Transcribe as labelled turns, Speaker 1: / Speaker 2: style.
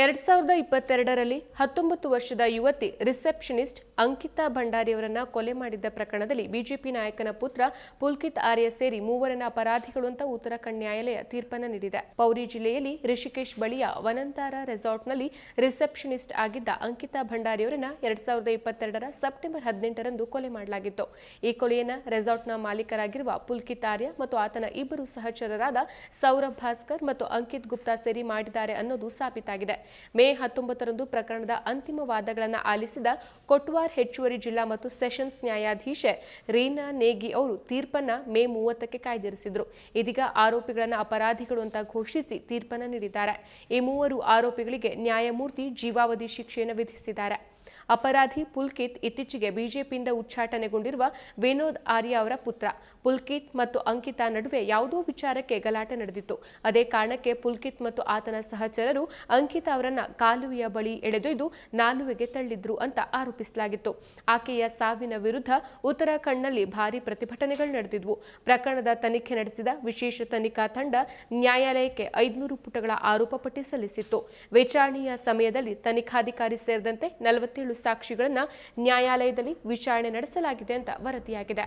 Speaker 1: ಎರಡ್ ಸಾವಿರದ ಇಪ್ಪತ್ತೆರಡರಲ್ಲಿ ಹತ್ತೊಂಬತ್ತು ವರ್ಷದ ಯುವತಿ ರಿಸೆಪ್ಷನಿಸ್ಟ್ ಅಂಕಿತಾ ಭಂಡಾರಿಯವರನ್ನ ಕೊಲೆ ಮಾಡಿದ್ದ ಪ್ರಕರಣದಲ್ಲಿ ಬಿಜೆಪಿ ನಾಯಕನ ಪುತ್ರ ಪುಲ್ಕಿತ್ ಆರ್ಯ ಸೇರಿ ಮೂವರನ್ನ ಅಪರಾಧಿಗಳು ಅಂತ ಉತ್ತರಾಖಂಡ್ ನ್ಯಾಯಾಲಯ ತೀರ್ಪನ್ನು ನೀಡಿದೆ. ಪೌರಿ ಜಿಲ್ಲೆಯಲ್ಲಿ ರಿಷಿಕೇಶ್ ಬಳಿಯ ವನಂತಾರ ರೆಸಾರ್ಟ್ನಲ್ಲಿ ರಿಸೆಪ್ಷನಿಸ್ಟ್ ಆಗಿದ್ದ ಅಂಕಿತಾ ಭಂಡಾರಿಯವರನ್ನ ಎರಡ್ ಸಾವಿರದ ಇಪ್ಪತ್ತೆರಡರ ಸೆಪ್ಟೆಂಬರ್ ಹದಿನೆಂಟರಂದು ಕೊಲೆ ಮಾಡಲಾಗಿತ್ತು. ಈ ಕೊಲೆಯನ್ನ ರೆಸಾರ್ಟ್ನ ಮಾಲೀಕರಾಗಿರುವ ಪುಲ್ಕಿತ್ ಆರ್ಯ ಮತ್ತು ಆತನ ಇಬ್ಬರು ಸಹಚರರಾದ ಸೌರಭ್ ಭಾಸ್ಕರ್ ಮತ್ತು ಅಂಕಿತ್ ಗುಪ್ತಾ ಸೇರಿ ಮಾಡಿದ್ದಾರೆ ಅನ್ನೋದು ಸಾಬೀತಾಗಿದೆ. ಮೇ ಹತ್ತೊಂಬತ್ತರಂದು ಪ್ರಕರಣದ ಅಂತಿಮ ವಾದಗಳನ್ನು ಆಲಿಸಿದ ಕೊಟ್ವಾರ್ ಹೆಚ್ಚುವರಿ ಜಿಲ್ಲಾ ಮತ್ತು ಸೆಷನ್ಸ್ ನ್ಯಾಯಾಧೀಶೆ ರೀನಾ ನೇಗಿ ಅವರು ತೀರ್ಪನ್ನ ಮೇ ಮೂವತ್ತಕ್ಕೆ ಕಾಯ್ದಿರಿಸಿದ್ರು. ಇದೀಗ ಆರೋಪಿಗಳನ್ನು ಅಪರಾಧಿಗಳು ಅಂತ ಘೋಷಿಸಿ ತೀರ್ಪನ್ನು ನೀಡಿದ್ದಾರೆ. ಈ ಮೂವರು ಆರೋಪಿಗಳಿಗೆ ನ್ಯಾಯಮೂರ್ತಿ ಜೀವಾವಧಿ ಶಿಕ್ಷೆಯನ್ನು ವಿಧಿಸಿದ್ದಾರೆ. ಅಪರಾಧಿ ಪುಲ್ಕಿತ್ ಇತ್ತೀಚೆಗೆ ಬಿಜೆಪಿಯಿಂದ ಉಚ್ಚಾಟನೆಗೊಂಡಿರುವ ವಿನೋದ್ ಆರ್ಯ ಅವರ ಪುತ್ರ. ಪುಲ್ಕಿತ್ ಮತ್ತು ಅಂಕಿತಾ ನಡುವೆ ಯಾವುದೋ ವಿಚಾರಕ್ಕೆ ಗಲಾಟೆ ನಡೆದಿತ್ತು. ಅದೇ ಕಾರಣಕ್ಕೆ ಪುಲ್ಕಿತ್ ಮತ್ತು ಆತನ ಸಹಚರರು ಅಂಕಿತಾ ಅವರನ್ನ ಕಾಲುವೆಯ ಬಳಿ ಎಳೆದೊಯ್ದು ನಾಲುವೆಗೆ ತಳ್ಳಿದ್ರು ಅಂತ ಆರೋಪಿಸಲಾಗಿತ್ತು. ಆಕೆಯ ಸಾವಿನ ವಿರುದ್ಧ ಉತ್ತರಾಖಂಡ್ನಲ್ಲಿ ಭಾರಿ ಪ್ರತಿಭಟನೆಗಳು ನಡೆದಿದ್ವು. ಪ್ರಕರಣದ ತನಿಖೆ ನಡೆಸಿದ ವಿಶೇಷ ತನಿಖಾ ತಂಡ ನ್ಯಾಯಾಲಯಕ್ಕೆ ಐದುನೂರು ಪುಟಗಳ ಆರೋಪ ಪಟ್ಟಿ ಸಲ್ಲಿಸಿತ್ತು. ವಿಚಾರಣೆಯ ಸಮಯದಲ್ಲಿ ತನಿಖಾಧಿಕಾರಿ ಸೇರಿದಂತೆ ನಲವತ್ತೇಳು ಸಾಕ್ಷಿಗಳನ್ನ ನ್ಯಾಯಾಲಯದಲ್ಲಿ ವಿಚಾರಣೆ ನಡೆಸಲಾಗಿದೆ ಅಂತ ವರದಿಯಾಗಿದೆ.